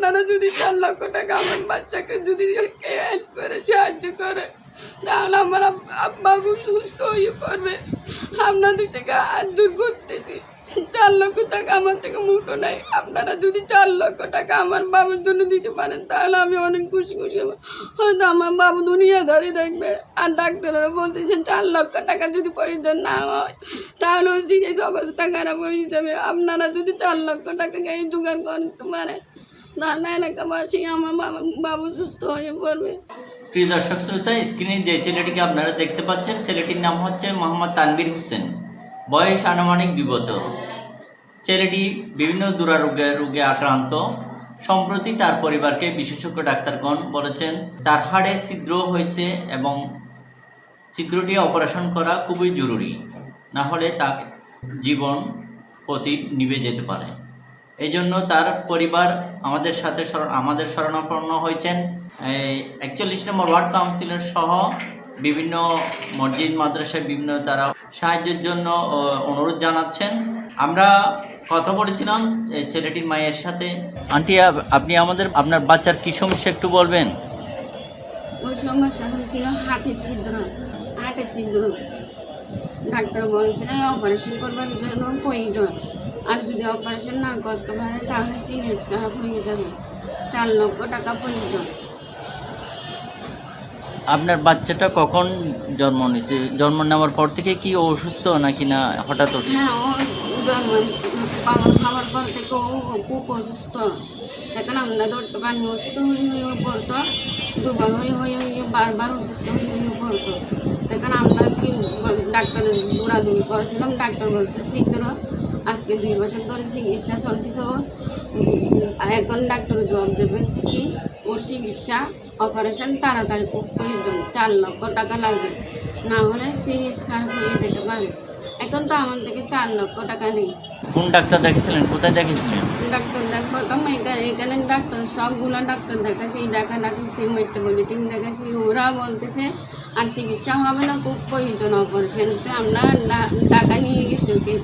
আপনারা যদি চার লক্ষ টাকা আমার বাচ্চাকে যদি হেল্প করে, সাহায্য করে, তাহলে আমার বাবু সুস্থ হয়ে পড়বে। আপনাদের থেকে হাত দূর করতেছি। চার লক্ষ টাকা আমার থেকে মুঠো নাই। আপনারা যদি চার লক্ষ টাকা আমার বাবুর জন্য দিতে পারেন, তাহলে আমি অনেক খুশি খুশি হব। হয়তো আমার বাবু দুনিয়া ধরে দেখবে আর ডাক্তাররা বলতেছেন চার লক্ষ টাকা যদি প্রয়োজন না হয়, তাহলে ওই সিরিয়াস অবস্থা খারাপ হয়ে যাবে। আপনারা যদি চার লক্ষ টাকা জোগাড় করতে পারেন তাহলে এলাকাবাসী আমার বাবা সুস্থ হয়ে পড়বে। স্ক্রিনে যে ছেলেটিকে আপনারা দেখতে পাচ্ছেন, ছেলেটির নাম হচ্ছে হোসেন। বয়স আনুমানিক বছর। ছেলেটি বিভিন্ন রোগে আক্রান্ত। সম্প্রতি তার পরিবারকে বিশেষজ্ঞ ডাক্তারগণ বলেছেন, তার হাড়ে ছিদ্র হয়েছে এবং ছিদ্রটি অপারেশন করা খুবই জরুরি। না হলে তার জীবন প্রতি নিভে যেতে পারে। এই জন্য তার পরিবার আমাদের সাথে আমাদের শরণাপন্ন হয়েছেন। একচল্লিশ নম্বর ওয়ার্ড কাউন্সিলর সহ বিভিন্ন মসজিদ, মাদ্রাসায় বিভিন্ন তারা সাহায্যের জন্য অনুরোধ জানাচ্ছেন। আমরা কথা বলেছিলাম ছেলেটির মায়ের সাথে। আন্টি আপনি আমাদের, আপনার বাচ্চার কী সমস্যা একটু বলবেন? ওই সমস্যা হয়েছিল হাটের ছিদ্র হাটের ছিদ্র ডাক্তার বলেছিল অপারেশন করবার জন্য প্রয়োজন। আর যদি অপারেশন না করতে পারে তাহলে সিরিয়াস খারাপ হয়ে যাবে। চার লক্ষ টাকা প্রয়োজন। আপনার বাচ্চাটা কখন জন্ম নিয়েছে? জন্ম নেওয়ার পর থেকে কি ও অসুস্থ নাকি না হঠাৎ অসুস্থ? হ্যাঁ ও জন্ম পালন খাওয়ার পর থেকে ও খুব অসুস্থ। এখন আমরা ধরতে পারিনি অসুস্থ হয়ে হয়ে পড়তো। দুর্বল হয়ে হয়ে হয়ে বারবার অসুস্থ হয়ে হয়ে পড়তো। এখন আমরা কি ডাক্তার দৌড়াদৌড়ি করেছিলাম ডাক্তার বলছে শীঘ্র আজকে দুই বছর ধরে চিকিৎসা চলতেছে ওর। এখন ডাক্তার জবাব দেবে কি ওর চিকিৎসা অপারেশন তাড়াতাড়ি খুব প্রয়োজন চার লক্ষ টাকা লাগবে। না হলে সিরিয়াস খারাপ হয়ে যেতে পারে। এখন তো আমার থেকে চার লক্ষ টাকা নেই। কোন ডাক্তার দেখেছিলেন কোথায় দেখেছিলেন ডাক্তার দেখব তো এখানে। এখানে ডাক্তার সবগুলো ডাক্তার দেখাচ্ছি ডাকা দেখাচ্ছি মেট্রোপলিটিন দেখাচ্ছি ওরা বলতেছে আর চিকিৎসা হবে না খুব প্রয়োজন অপারেশন আমরা টাকা নিয়ে গেছি ওকে।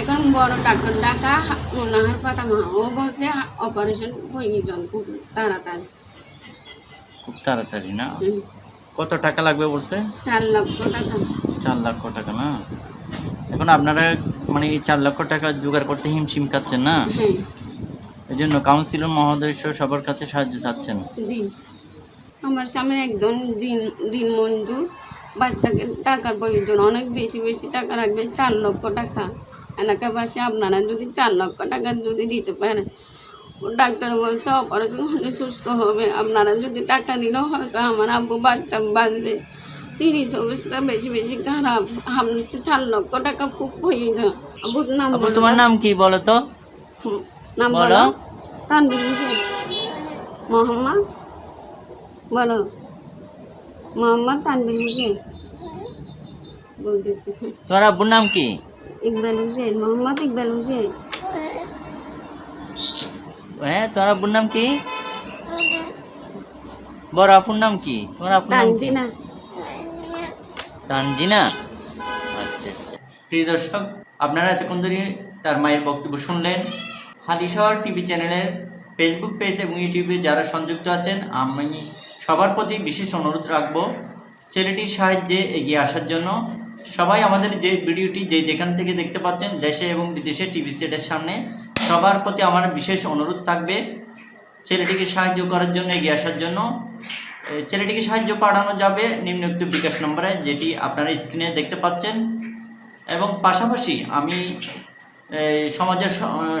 এখন বড় ডাক্তার ডাকা ওনাহার পাতা মা ও বলছে অপারেশন প্রয়োজন খুব তাড়াতাড়ি। খুব তাড়াতাড়ি না? কত টাকা লাগবে বলছে? চার লক্ষ টাকা। চার লক্ষ টাকা না? এখন আপনারা মানে এই চার লক্ষ টাকা জোগাড় করতে হিমশিম খাচ্ছেন না? হ্যাঁ। এই জন্য কাউন্সিলর মহোদয় সহ সবার কাছে সাহায্য চাচ্ছেন। জি। আমার সামনে একদম দিন দিন মঞ্জুর। বাচ্চাকে টাকার প্রয়োজন অনেক বেশি বেশি টাকা রাখবে চার লক্ষ টাকা। এলাকাবাসী আপনারা যদি চার লক্ষ টাকা যদি দিতে পারেন ডাক্তার বলছে অপারেশন হলে সুস্থ হবে। আপনারা যদি টাকা দিলেও হয়তো আমার আব্বু বাচ্চা বাঁচবে। সিরিয়াস অবস্থা বেশি বেশি খারাপ। আপনার চার লক্ষ টাকা খুব প্রয়োজন। আব্বুর নাম তোমার নাম কি বলো তো? নাম বলো। বলো। তানবির হোসেন। মোহাম্মদ? বলো। মোহাম্মদ তানবির হোসেন। বলতেছি। তোমার আব্বুর নাম কি? ইকবাল হোসেন মোহাম্মদ ইকবাল হোসেন হ্যাঁ তোমার আব্বুর নাম কি? বড় আপুর নাম কি? তোমার আপুর নাম তানজিনা। তানজিনা? আচ্ছা আচ্ছা। প্রিয় দর্শক আপনারা এতক্ষণ ধরে তার মায়ের বক্তব্য শুনলেন। হালিশহর টিভি চ্যানেলের ফেসবুক পেজ এবং ইউটিউবে যারা সংযুক্ত আছেন আমি সবার প্রতি বিশেষ অনুরোধ রাখব ছেলেটির সাহায্যে এগিয়ে আসার জন্য। সবাই আমাদের যে ভিডিওটি যে যেখান থেকে দেখতে পাচ্ছেন দেশে এবং বিদেশে টিভি সেটের সামনে সবার প্রতি আমার বিশেষ অনুরোধ থাকবে ছেলেটিকে সাহায্য করার জন্য এগিয়ে আসার জন্য। ছেলেটিকে সাহায্য পাঠানো যাবে নিম্নোক্ত বিকাশ নম্বরে যেটি আপনারা স্ক্রিনে দেখতে পাচ্ছেন। এবং পাশাপাশি আমি সমাজের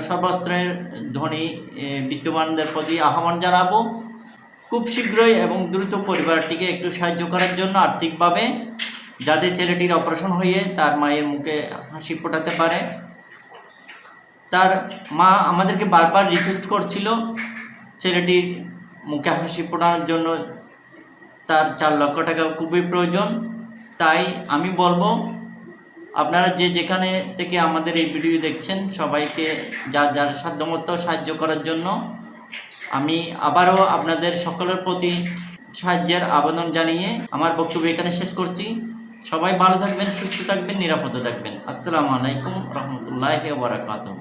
সর্বস্তরের ধনী এ, বিত্তবানদের প্রতি আহ্বান জানাব। খুব শীঘ্রই এবং দ্রুত পরিবারটিকে একটু সাহায্য করার জন্য আর্থিকভাবে যাতে ছেলেটির অপারেশন হয়ে তার মায়ের মুখে হাসি ফোটাতে পারে। তার মা আমাদেরকে বারবার রিকোয়েস্ট করছিল ছেলেটির মুখে হাসি ফোটানোর জন্য। তার চার লক্ষ টাকা খুবই প্রয়োজন। তাই আমি বলব, আপনারা যে যেখানে থেকে আমাদের এই ভিডিও দেখছেন, সবাইকে যার যার সাধ্যমতো সাহায্য করার জন্য আমি আবারও আপনাদের সকলের প্রতি সাহায্যের আবেদন জানিয়ে আমার বক্তব্য এখানে শেষ করছি। সবাই ভালো থাকবেন সুস্থ থাকবেন নিরাপদে থাকবেন। আসসালামু আলাইকুম রহমতুল্লাহ বারাকাতুহ।